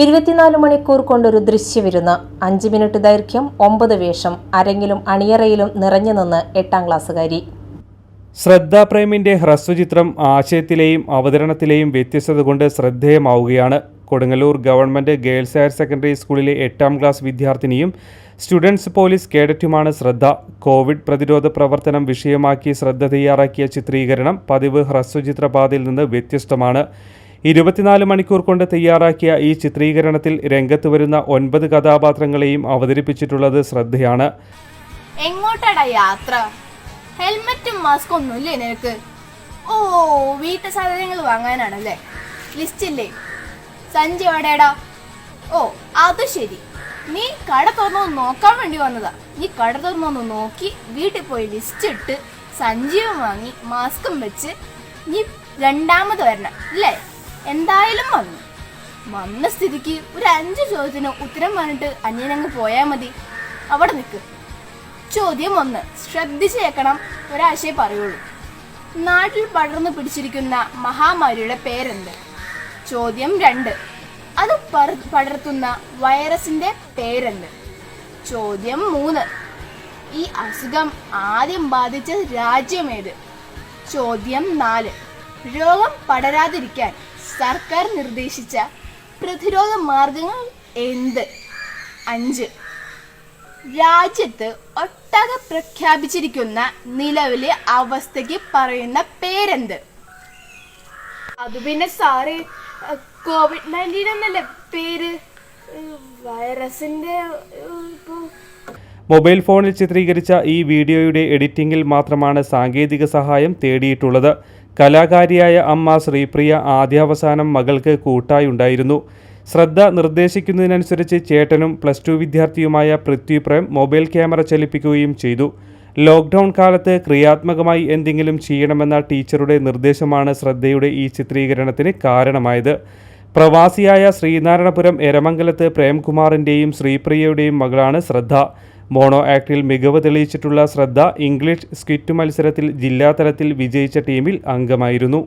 ഇരുപത്തിനാല് മണിക്കൂർ കൊണ്ടൊരു ദൃശ്യവിരുന്ന്. അഞ്ച് മിനിറ്റ് ദൈർഘ്യം ഒമ്പത് വേഷം അരങ്ങിലും അണിയറയിലും നിറഞ്ഞു നിന്ന് എട്ടാം ക്ലാസ്സുകാരി. ശ്രദ്ധാപ്രേമിന്റെ ഹ്രസ്വചിത്രം ആശയത്തിലെയും അവതരണത്തിലെയും വ്യത്യസ്തത കൊണ്ട് ശ്രദ്ധേയമാവുകയാണ്. Kodungallur government girls higher secondary സ്കൂളിലെ എട്ടാം ക്ലാസ് വിദ്യാർത്ഥിനിയും സ്റ്റുഡൻസ് പോലീസ് കേഡറ്റുമാണ് ശ്രദ്ധ. കോവിഡ് പ്രതിരോധ പ്രവർത്തനം വിഷയമാക്കി ശ്രദ്ധ തയ്യാറാക്കിയ ചിത്രീകരണം പതിവ് ഹ്രസ്വചിത്രപാതയിൽ നിന്ന് വ്യത്യസ്തമാണ്. ഇരുപത്തിനാല് മണിക്കൂർ കൊണ്ട് തയ്യാറാക്കിയ ഈ ചിത്രീകരണത്തിൽ രംഗത്ത് വരുന്ന ഒൻപത് കഥാപാത്രങ്ങളെയും അവതരിപ്പിച്ചിട്ടുള്ളത് ശ്രദ്ധയാണ്. എങ്ങോട്ടാടാ യാത്ര? ഹെൽമറ്റും മാസ്കും ഒന്നുമില്ലേ നിനക്ക്? ഓ വീട്ടു സാധനങ്ങൾ വാങ്ങാനാണല്ലേ? ലിസ്റ്റ് ഇല്ലേ? സഞ്ജയ് എവിടെയാടാ? ഓ അത് ശരി. നീ കട തുറന്നൊന്ന് നോക്കാൻ വേണ്ടി വന്നതാ. നീ കട തുറന്നൊന്ന് നോക്കി വീട്ടിൽ പോയി ലിസ്റ്റ് ഇട്ട് സഞ്ജീവം വാങ്ങി മാസ്കും വെച്ച് നീ രണ്ടാമത് വരണം അല്ലേ? എന്തായാലും വന്നു. വന്ന സ്ഥിതിക്ക് ഒരു അഞ്ച് ചോദ്യത്തിന് ഉത്തരം പറഞ്ഞിട്ട് അന്യനങ്ങ് പോയാൽ മതി. അവിടെ നിൽക്ക് ചോദ്യം ഒന്ന് ശ്രദ്ധിച്ചേക്കണം കേൾക്കണം ഒരാശയെ പറയുള്ളൂ. നാട്ടിൽ പടർന്നു പിടിച്ചിരിക്കുന്ന മഹാമാരിയുടെ പേരെന്ത്? ചോദ്യം രണ്ട് അത് പടർത്തുന്ന വൈറസിന്റെ പേരെന്ത്? ചോദ്യം മൂന്ന് ഈ അസുഖം ആദ്യം ബാധിച്ച രാജ്യമേത് ചോദ്യം നാല് രോഗം പടരാതിരിക്കാൻ സർക്കാർ നിർദ്ദേശിച്ച പ്രതിരോധ മാർഗങ്ങൾ എന്ത്? അഞ്ച്. രാജ്യത്ത് ഒട്ടാകെ പ്രഖ്യാപിച്ചിരിക്കുന്ന നിലവിലെ അവസ്ഥയ്ക്ക് പറയുന്ന പേരെന്ത്? അത് പിന്നെ സാറ് കോവിഡ് നയന്റീൻ എന്നല്ലേ പേര്? വൈറസിന്റെ ഏഹ് ഇപ്പൊ മൊബൈൽ ഫോണിൽ ചിത്രീകരിച്ച ഈ വീഡിയോയുടെ എഡിറ്റിംഗിൽ മാത്രമാണ് സാങ്കേതിക സഹായം തേടിയിട്ടുള്ളത്. കലാകാരിയായ അമ്മ ശ്രീപ്രിയ ആദ്യാവസാനം മകൾക്ക് കൂട്ടായുണ്ടായിരുന്നു ശ്രദ്ധ നിർദ്ദേശിക്കുന്നതിനനുസരിച്ച് ചേട്ടനും പ്ലസ് ടു വിദ്യാർത്ഥിയുമായ പൃഥ്വി പ്രേം മൊബൈൽ ക്യാമറ ചലിപ്പിക്കുകയും ചെയ്തു. ലോക്ക്ഡൗൺ കാലത്ത് ക്രിയാത്മകമായി എന്തെങ്കിലും ചെയ്യണമെന്ന ടീച്ചറുടെ നിർദ്ദേശമാണ് ശ്രദ്ധയുടെ ഈ ചിത്രീകരണത്തിന് കാരണമായത്. പ്രവാസിയായ ശ്രീനാരായണപുരം എരമംഗലത്ത് പ്രേംകുമാറിന്റെയും ശ്രീപ്രിയയുടെയും മകളാണ് ശ്രദ്ധ. മോണോ ആക്ടിൽ മികവ് തെളിയിച്ചിട്ടുള്ള ശ്രദ്ധ ഇംഗ്ലീഷ് സ്കിറ്റ് മത്സരത്തിൽ ജില്ലാതലത്തിൽ വിജയിച്ച ടീമിൽ അംഗമായിരുന്നു.